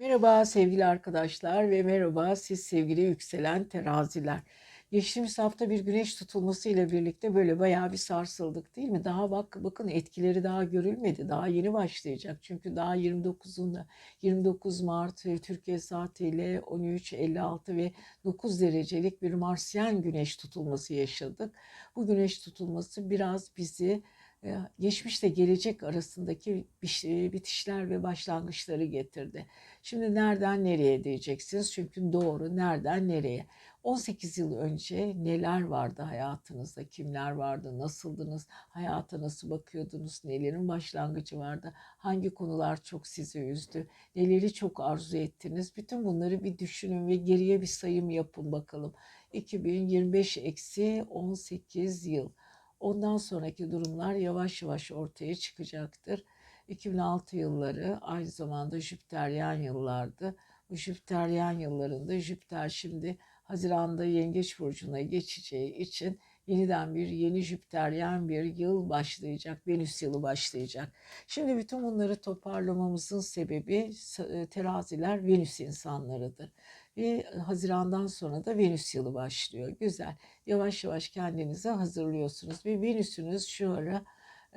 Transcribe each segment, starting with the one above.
Merhaba sevgili arkadaşlar ve merhaba siz sevgili yükselen teraziler. Geçtiğimiz hafta bir güneş tutulması ile birlikte böyle bayağı bir sarsıldık değil mi? Daha bak bakın etkileri daha görülmedi. Daha yeni başlayacak. Çünkü daha 29'unda 29 Mart e, Türkiye saatiyle 13.56 ve 9 derecelik bir Marsyen güneş tutulması yaşadık. Bu güneş tutulması biraz bizi geçmişle gelecek arasındaki bitişler ve başlangıçları getirdi. Şimdi nereden nereye diyeceksiniz? Çünkü doğru nereden nereye? 18 yıl önce neler vardı hayatınızda? Kimler vardı? Nasıldınız? Hayata nasıl bakıyordunuz? Nelerin başlangıcı vardı? Hangi konular çok sizi üzdü? Neleri çok arzu ettiniz? Bütün bunları bir düşünün ve geriye bir sayım yapın bakalım. 2025 eksi 18 yıl. Ondan sonraki durumlar yavaş yavaş ortaya çıkacaktır. 2006 yılları aynı zamanda Jüpiteryen yıllardı. Bu Jüpiteryen yıllarında Jüpiter şimdi Haziran'da Yengeç Burcu'na geçeceği için yeniden bir yeni Jüpiteryen bir yıl başlayacak. Venüs yılı başlayacak. Şimdi bütün bunları toparlamamızın sebebi e, teraziler Venüs insanlarıdır. Ve Haziran'dan sonra da Venüs yılı başlıyor. Güzel. Yavaş yavaş kendinizi hazırlıyorsunuz. Ve Venüs'ünüz şu ara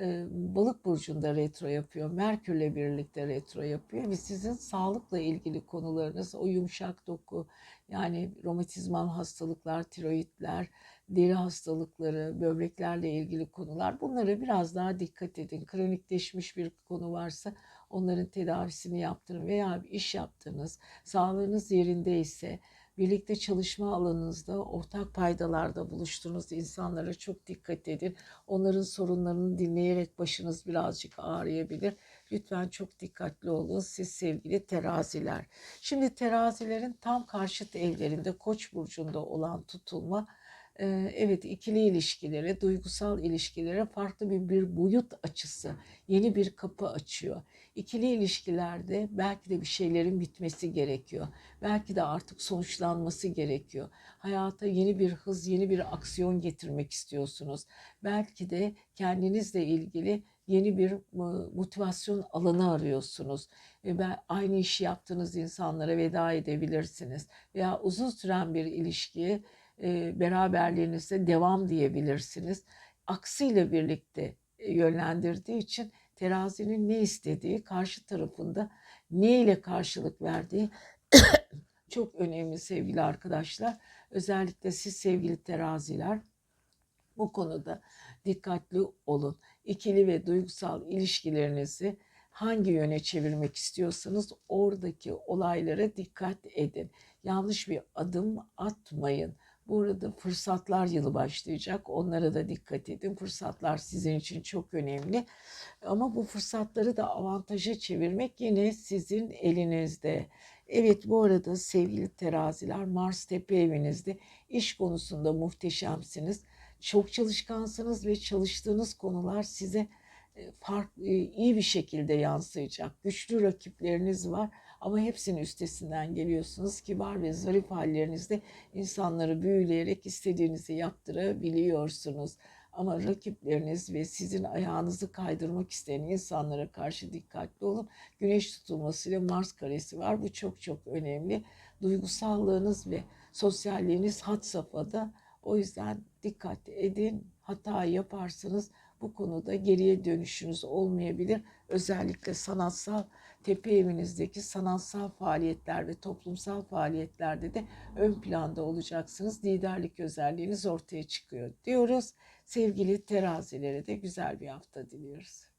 e, balık burcunda retro yapıyor. Merkürle birlikte retro yapıyor ve sizin sağlıkla ilgili konularınız o yumuşak doku yani romatizmal hastalıklar, tiroidler, deri hastalıkları, böbreklerle ilgili konular bunlara biraz daha dikkat edin. Kronikleşmiş bir konu varsa onların tedavisini yaptırın veya bir iş yaptığınız, sağlığınız yerindeyse birlikte çalışma alanınızda ortak paydalarda buluştuğunuz insanlara çok dikkat edin. Onların sorunlarını dinleyerek başınız birazcık ağrıyabilir. Lütfen çok dikkatli olun siz sevgili teraziler. Şimdi terazilerin tam karşıt evlerinde Koç burcunda olan tutulma evet ikili ilişkilere, duygusal ilişkilere farklı bir, bir boyut açısı, yeni bir kapı açıyor. İkili ilişkilerde belki de bir şeylerin bitmesi gerekiyor. Belki de artık sonuçlanması gerekiyor. Hayata yeni bir hız, yeni bir aksiyon getirmek istiyorsunuz. Belki de kendinizle ilgili yeni bir motivasyon alanı arıyorsunuz. Ve ben aynı işi yaptığınız insanlara veda edebilirsiniz. Veya uzun süren bir ilişkiye e, beraberliğinize devam diyebilirsiniz. Aksiyle birlikte e, yönlendirdiği için terazinin ne istediği, karşı tarafında ne ile karşılık verdiği çok önemli sevgili arkadaşlar. Özellikle siz sevgili teraziler bu konuda dikkatli olun. İkili ve duygusal ilişkilerinizi hangi yöne çevirmek istiyorsanız oradaki olaylara dikkat edin. Yanlış bir adım atmayın. Burada fırsatlar yılı başlayacak. Onlara da dikkat edin. Fırsatlar sizin için çok önemli. Ama bu fırsatları da avantaja çevirmek yine sizin elinizde. Evet bu arada sevgili teraziler Mars tepe evinizde iş konusunda muhteşemsiniz. Çok çalışkansınız ve çalıştığınız konular size farklı, iyi bir şekilde yansıyacak. Güçlü rakipleriniz var ama hepsinin üstesinden geliyorsunuz. Kibar ve zarif hallerinizde insanları büyüleyerek istediğinizi yaptırabiliyorsunuz. Ama rakipleriniz ve sizin ayağınızı kaydırmak isteyen insanlara karşı dikkatli olun. Güneş tutulmasıyla Mars karesi var. Bu çok çok önemli. Duygusallığınız ve sosyalliğiniz had safhada. O yüzden dikkat edin. Hata yaparsanız bu konuda geriye dönüşünüz olmayabilir. Özellikle sanatsal tepe evinizdeki sanatsal faaliyetler ve toplumsal faaliyetlerde de ön planda olacaksınız. Liderlik özelliğiniz ortaya çıkıyor diyoruz. Sevgili terazilere de güzel bir hafta diliyoruz.